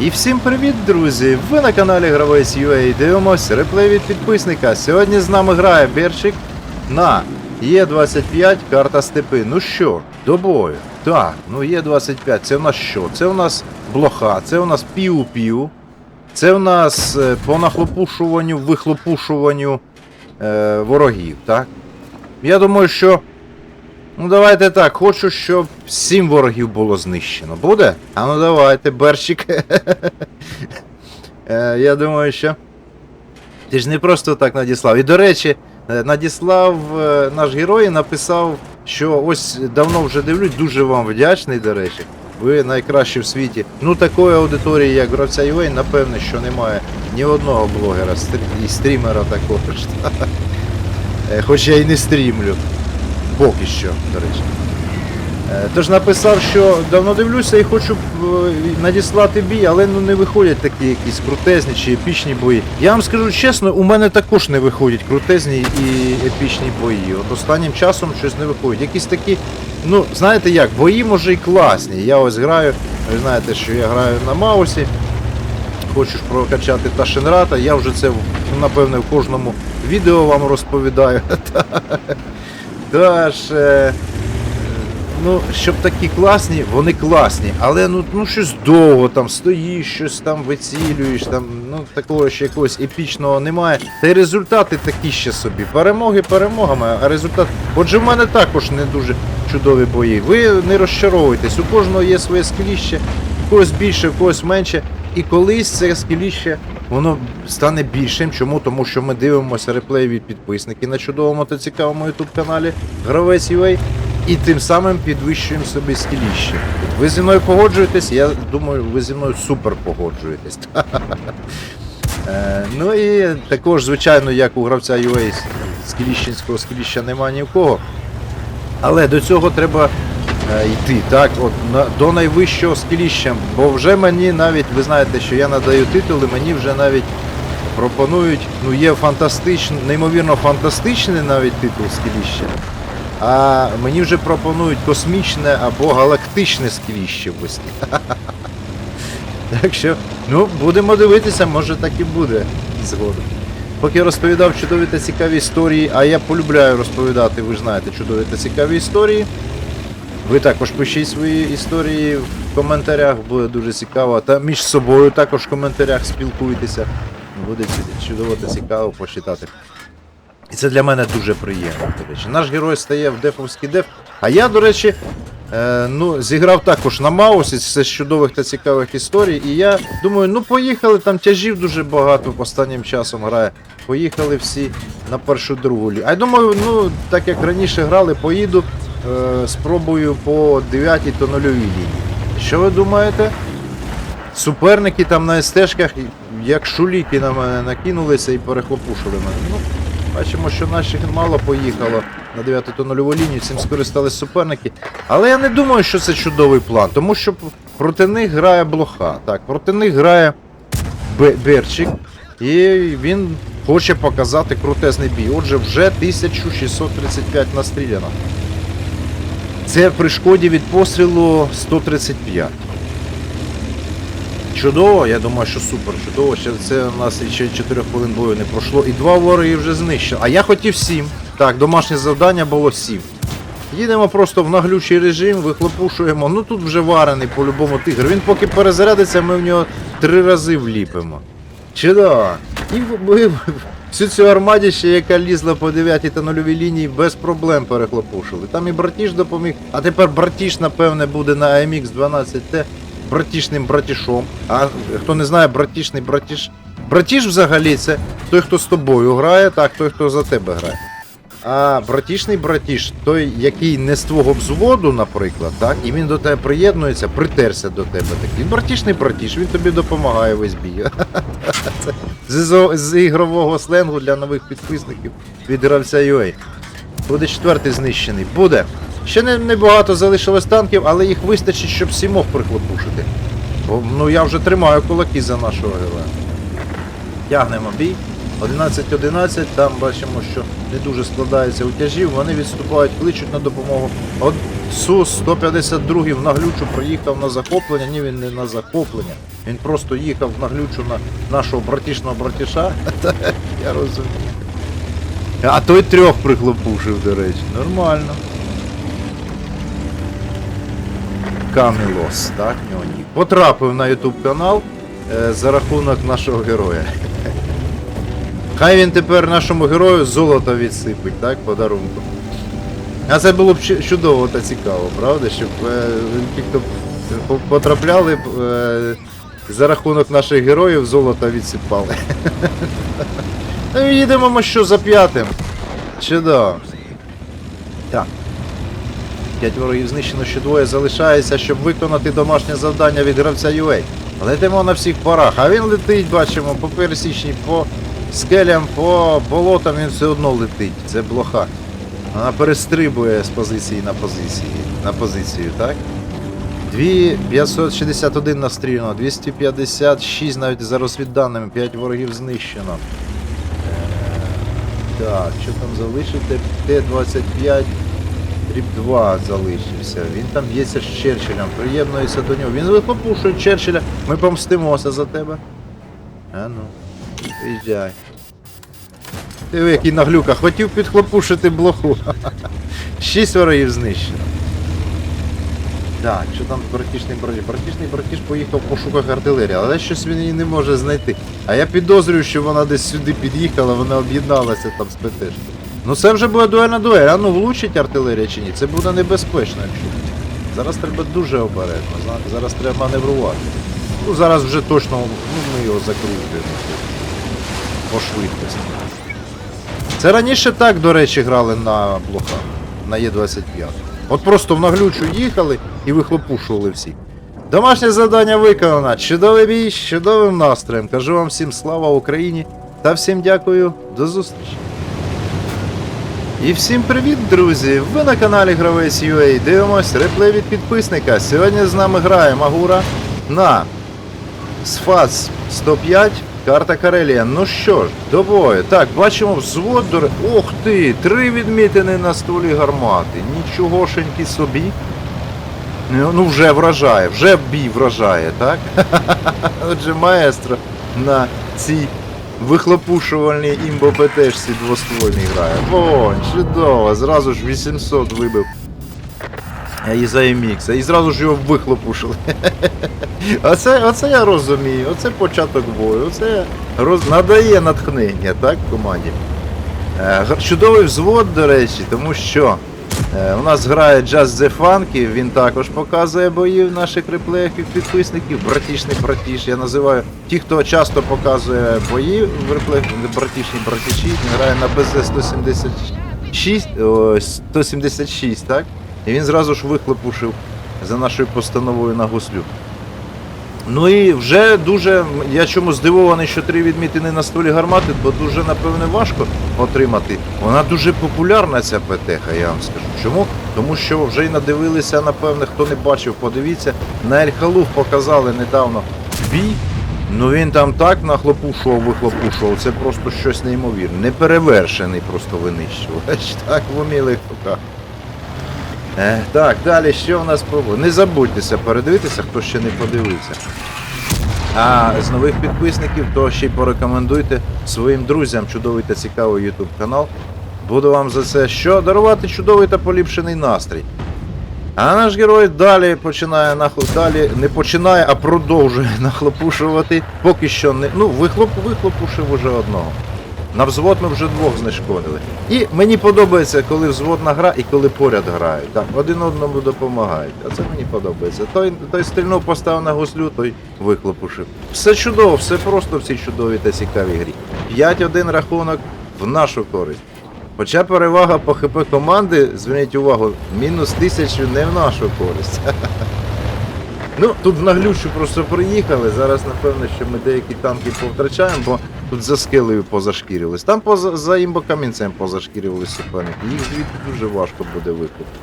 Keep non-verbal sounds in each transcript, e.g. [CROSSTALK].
І всім привіт, друзі! Ви на каналі Гравець UA дивимось реплей від підписника. Сьогодні з нами грає Берчик на Є25 карта степи. Ну що, до бою. Так, ну Є25, це у нас що? Це у нас блоха, це у нас піу-піу, це у нас е, по нахлопушуванню, вихлопушуванню е, ворогів, так? Я думаю, що Ну давайте так, хочу, щоб сім ворогів було знищено. Буде? А ну давайте, Берчик. [LAUGHS] Е, Я думаю, що. Ти ж не просто так надіслав. І до речі, е, надіслав е, наш герой і написав, що ось давно вже дивлюсь, дуже вам вдячний, до речі. Ви найкращі в світі. Ну такої аудиторії, як гравця UA, напевне, що немає ні одного блогера і стрімера такого ж. [LAUGHS] Е, Хоч я і не стрімлю. Поки що, до речі. Е, Тож написав, що давно дивлюся і хочу е, надіслати бій, але ну не виходять такі якісь крутезні чи епічні бої. Я вам скажу чесно, у мене також не виходять крутезні і епічні бої. От останнім часом щось не виходить. Якісь такі, ну знаєте як, бої може і класні. Я ось граю, ви знаєте, що я граю на Маусі. Хочеш прокачати Ташенрата, я вже це напевне в кожному відео вам розповідаю. [LAUGHS] Тож, е, ну, щоб такі класні, вони класні, але ну, ну щось довго там стоїш, щось там вицілюєш, там, ну такого ще якогось епічного немає. Та й результати такі ще собі. Перемоги перемогами, а результат. Отже, в мене також не дуже чудові бої. Ви не розчаровуйтесь, у кожного є своє скеліще, у когось більше, у когось менше. І колись це скеліще воно стане більшим. Чому? Тому що ми дивимося реплей від підписників на чудовому та цікавому youtube каналі Гравець UA і тим самим підвищуємо собі скеліще. Ви зі мною погоджуєтесь? Я думаю, ви зі мною супер погоджуєтесь. [LAUGHS] Е, Ну і також, звичайно, як у гравця UA скеліщенського скеліща немає ні в кого. Але до цього треба йти, так, от на, до найвищого скеліща. Бо вже мені навіть, ви знаєте, що я надаю титули, мені вже навіть пропонують, ну є фантастичний, неймовірно фантастичний навіть титул скеліща. А мені вже пропонують космічне або галактичне скеліще ввести. [LAUGHS] Так що, ну, будемо дивитися, може так і буде згодом. Поки я розповідав чудові та цікаві історії, а я полюбляю розповідати, ви ж знаєте, чудові та цікаві історії. Ви також пишіть свої історії в коментарях, буде дуже цікаво. Та між собою також в коментарях спілкуйтеся. Буде чудово та цікаво почитати. І це для мене дуже приємно. До речі. Наш герой стає в дефовський деф. А я, до речі, е, ну, зіграв також на Маусі, це з чудових та цікавих історій. І я думаю, ну поїхали, там тяжів дуже багато останнім часом грає. Поїхали всі на першу другу. А я думаю, ну, так як раніше грали, поїду, спробую по 9 то 0 лінії. Що ви думаєте? Суперники там на СТшках, як шуліки на мене накинулися і перехлопушили мене. Ну, бачимо, що наших мало поїхало на 9 то нульову лінію, цим скористались суперники. Але я не думаю, що це чудовий план, тому що проти них грає блоха. Так, проти них грає Берчик, і він хоче показати крутезний бій. Отже, вже 1635 настріляно. Це при шкоді від пострілу 135. Чудово, я думаю, що супер, чудово. Ще це у нас ще 4 хвилин бою не пройшло. І два вороги вже знищили. А я хотів 7. Так, домашнє завдання було 7. Їдемо просто в наглючий режим, вихлопушуємо. Ну тут вже варений по-любому тигр. Він поки перезарядиться, ми в нього три рази вліпимо. Чудово. І ми всю цю армадіще, яка лізла по 9 та нульовій лінії, без проблем перехлопушили. Там і братіш допоміг. А тепер братіш, напевне, буде на AMX 12T братішним братішом. А хто не знає, братішний братіш. Братіш взагалі це той, хто з тобою грає, так, той, хто за тебе грає. А братішний братіш, той, який не з твого взводу, наприклад, так, і він до тебе приєднується, притерся до тебе такий. Братішний братіш, він тобі допомагає весь бій. [LAUGHS] З, з ігрового сленгу для нових підписників від гравця UA. Буде четвертий знищений. Буде. Ще не, не багато залишилось танків, але їх вистачить, щоб сімох прихлопушити. Бо, ну я вже тримаю кулаки за нашого героя. Тягнемо бій. 11-11, там бачимо, що не дуже складається у тяжів, вони відступають, кличуть на допомогу. Од... Су-152 в наглючу приїхав на захоплення. Ні, він не на захоплення. Він просто їхав в наглючу на нашого братішного братіша. [LAUGHS] Я розумію. А той трьох прихлопушив, до речі. Нормально. Камілос, так, в нього. Потрапив на YouTube канал е, за рахунок нашого героя. Хай він тепер нашому герою золото відсипить, так, подарунку. А це було б чудово та цікаво, правда? Щоб е, ті, хто потрапляли е, за рахунок наших героїв золото відсипали. [LAUGHS] Ну їдемо ми що за п'ятим. Чудово. Так. П'ять ворогів знищено, ще двоє залишається, щоб виконати домашнє завдання від гравця UA. Летимо на всіх парах, а він летить, бачимо, по пересічній, по скелям, по болотам він все одно летить. Це блоха. Вона перестрибує з позиції на позиції. На позицію, так? 2561 настріляно, 256 навіть за розвідданими, 5 ворогів знищено. Е, Так, що там залишити? Т-25 Дріб 2 залишився. Він там б'ється з Черчиллем, приєднується до нього. Він вихлопушує Черчилля. Ми помстимося за тебе. А ну, приїжджай. Ти який наглюка, хотів підхлопушити блоху. Шість ворогів знищено. Так, що там братішний братіш? Братішний братіш поїхав в пошуках артилерії, але щось він її не може знайти. А я підозрюю, що вона десь сюди під'їхала, вона об'єдналася там з ПТшкою. Ну це вже буде дуельна дуель, а ну влучить артилерія чи ні? Це буде небезпечно, якщо. Зараз треба дуже обережно, зараз треба маневрувати. Ну зараз вже точно ну, ми його закрутимо по швидкості. Це раніше так, до речі, грали на блоках, на Е25. От просто в наглючу їхали і вихлопушували всіх. Домашнє завдання виконано. Чудовий бій з чудовим настроєм. Кажу вам всім слава Україні та всім дякую. До зустрічі. І всім привіт, друзі! Ви на каналі Гравець UA. Дивимось реплей від підписника. Сьогодні з нами грає Магура на Сфац 105, карта Карелія. Ну що ж, до. Так, бачимо взвод. Ох ти! Три відмітини на стволі гармати. Нічогошеньки собі. Ну ну, вже вражає, вже бій вражає, так? [LAUGHS] Отже, маестро на цій вихлопушувальній імбо ПТшці двоствольній грає. Вон, чудово, зразу ж 800 вибив. А І за і зразу ж його вихлопушили. [LAUGHS] Оце, оце я розумію, оце початок бою, оце роз... надає натхнення, так, команді. Е, Чудовий взвод, до речі, тому що е, у нас грає Just the Funky, він також показує бої в наших реплеях від підписників. Братішний братіш, я називаю ті, хто часто показує бої в реплеях, братішні братіші, він грає на БЗ 176, 176, так? І він зразу ж вихлопушив за нашою постановою на гуслю. Ну і вже дуже, я чому здивований, що три відмітини на столі гармати, бо дуже, напевне, важко отримати. Вона дуже популярна, ця ПТХ, я вам скажу. Чому? Тому що вже й надивилися, напевне, хто не бачив, подивіться. На Ель-Халуф показали недавно бій. Ну він там так нахлопушував, вихлопушував, це просто щось неймовірне. Неперевершений просто винищувач. [LAUGHS] Так в умілих. Е, так, далі що в нас по... Не забудьтеся передивитися, хто ще не подивився. А з нових підписників, то ще й порекомендуйте своїм друзям чудовий та цікавий YouTube канал. Буду вам за це що дарувати чудовий та поліпшений настрій. А наш герой далі починає нахл... далі не починає, а продовжує нахлопушувати. Поки що не. Ну, вихлоп... вихлопушив уже одного. На взвод ми вже двох знешкодили. І мені подобається, коли взводна гра і коли поряд грають. Так, один одному допомагають. А це мені подобається. Той, той стрільнув, поставив на гуслю, той вихлопушив. Все чудово, все просто в цій чудовій та цікавій грі. 5-1 рахунок в нашу користь. Хоча перевага по ХП команди, зверніть увагу, мінус тисячу не в нашу користь. [LAUGHS] Ну, тут в наглючу просто приїхали. Зараз, напевно, що ми деякі танки повтрачаємо, бо тут за скелею позашкірились. Там поза, за імбокамінцем позашкірювалися суперники. Їх звідти дуже важко буде викупити.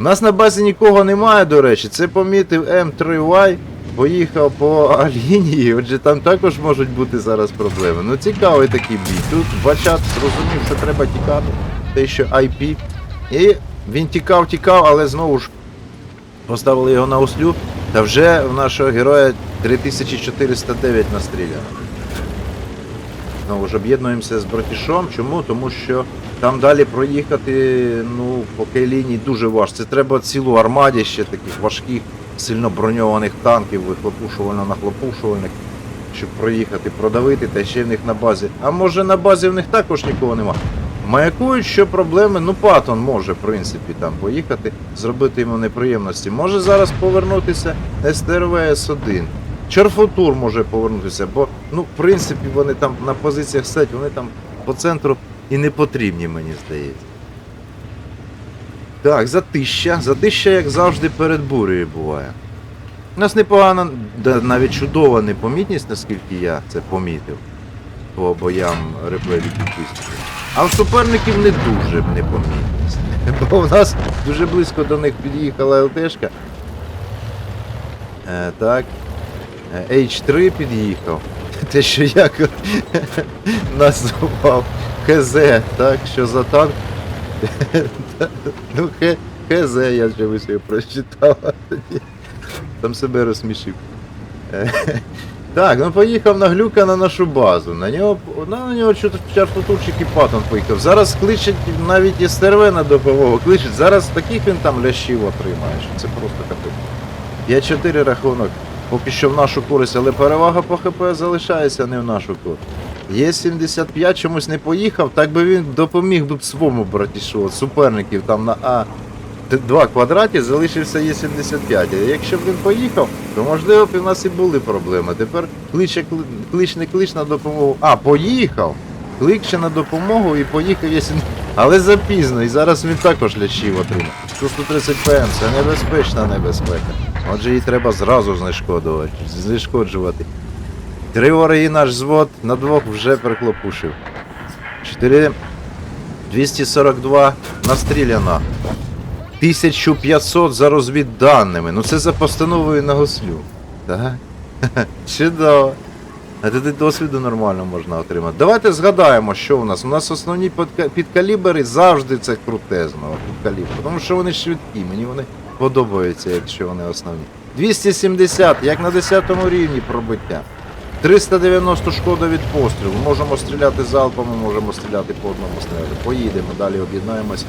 У нас на базі нікого немає, до речі. Це помітив М3Y, поїхав по лінії, отже там також можуть бути зараз проблеми. Ну цікавий такий бій. Тут бачат зрозумів, що треба тікати, те, що IP. І Він тікав, тікав, але знову ж поставили його на ослю. Та вже в нашого героя 3409 настріляно. Знову ж об'єднуємося з братішом. Чому? Тому що там далі проїхати, ну, по лінії дуже важко. Це треба цілу армаді ще таких важких, сильно броньованих танків, вихлопушувально-нахлопушувальних, щоб проїхати, продавити, та ще в них на базі. А може на базі в них також нікого нема. Маякують, що проблеми, ну Патон може, в принципі, там поїхати, зробити йому неприємності. Може зараз повернутися СТРВ С1. Черфотур може повернутися, бо, ну, в принципі, вони там на позиціях сидять, вони там по центру і не потрібні, мені здається. Так, затища. Затища, як завжди, перед бурею буває. У нас непогана, навіть чудова непомітність, наскільки я це помітив по боям реплей від. А в суперників не дуже непомітність. [LAUGHS] Бо в нас дуже близько до них під'їхала ЛТшка. Е, так. Е, H3 під'їхав. [LAUGHS] Те, що я [LAUGHS] назвав ХЗ, так, що за танк. [LAUGHS] ну, ХЗ, я ви собі прочитав. Там себе розсмішив. Так, ну поїхав на глюка на нашу базу. На нього, на нього чарфутурчик і патон поїхав. Зараз кличуть навіть СТРВ на допомогу. Кличуть. Зараз таких він там лящів отримає, що це просто капець. 5-4 рахунок. Поки що в нашу користь, але перевага по ХП залишається не в нашу користь. Є 75 чомусь не поїхав, так би він допоміг би своєму братішу, суперників там на А. Т- Два квадраті залишився Є75. А якщо б він поїхав, то можливо б і в нас і були проблеми. Тепер кличе, клич не клич на допомогу. А, поїхав! Кличе на допомогу і поїхав є Але запізно, і зараз він також лящів отримав. 130 ПМ, це небезпечна небезпека. Отже, її треба зразу знешкодувати, знешкоджувати. Три вороги наш звод на двох вже приклопушив. 4 242 настріляно. 1500 за розвідданими. Ну це за постановою на гослю. Так? [LAUGHS] Чудово. А тоді досвіду нормально можна отримати. Давайте згадаємо, що у нас. У нас основні підка- підкалібри завжди це крутезного підкалібру. Тому що вони швидкі, мені вони подобаються, якщо вони основні. 270, як на 10 рівні пробиття. 390 шкода від пострілу. Можемо стріляти залпами, можемо стріляти по одному снаряду. Поїдемо, далі об'єднаємось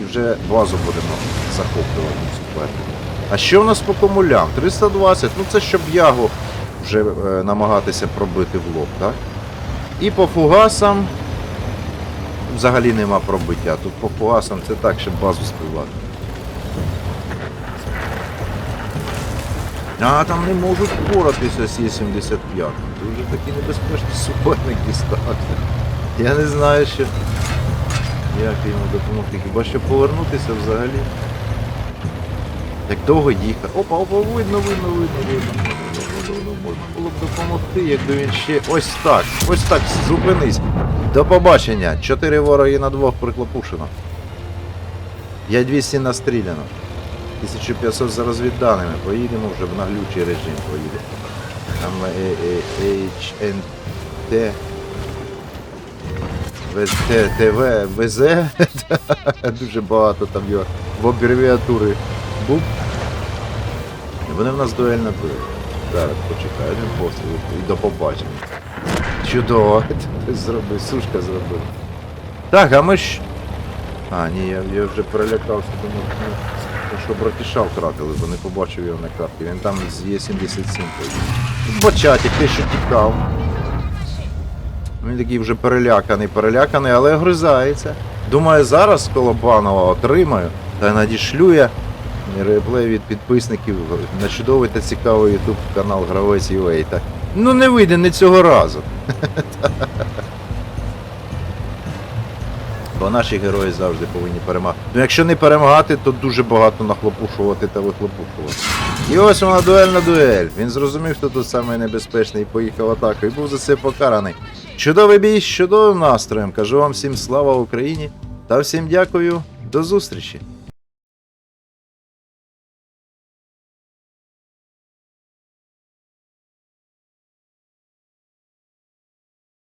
і вже базу будемо захоплювати суперника. А що в нас по комулям? 320, ну це щоб ягу вже е, намагатися пробити в лоб, так? І по фугасам взагалі нема пробиття. Тут по фугасам це так, щоб базу співати. А там не можуть впоратися з Є-75. Дуже такі небезпечні суперники стався. Я не знаю, що. Як йому допомогти? Хіба що повернутися взагалі? Як довго їхати? Опа, опа, видно, видно, видно, видно. Можна було б допомогти, якби він ще. Ось так, ось так, зупинись. До побачення. Чотири вороги на двох приклопушено. 5200 настріляно. 1500 за розвідданими. Поїдемо вже в наглючий режим поїдемо. Там HNT ТВ, ВЗ. Дуже багато там його в абревіатури був. Вони в нас дуельна дуель. Зараз почекай, один постріл і до побачення. Чудово. [LAUGHS] Ти зробив, сушка зробив. Так, а ми ж. А, ні, я, я вже перелякався, думав, ну, що братіша втратили, бо не побачив його на карті. Він там з Є77 поїхав. Бачатик, те, що тікав. Він такий вже переляканий, переляканий, але гризається. Думаю, зараз Колобанова отримаю та надішлю я реплей від підписників на чудовий та цікавий YouTube канал Гравець UA. Ну не вийде не цього разу. [LAUGHS] Бо наші герої завжди повинні перемагати. Ну якщо не перемагати, то дуже багато нахлопушувати та вихлопушувати. І ось вона дуельна дуель. Він зрозумів, хто тут саме небезпечний і поїхав в атаку, і був за це покараний. Чудовий бій з чудовим настроєм. Кажу вам всім слава Україні та всім дякую. До зустрічі!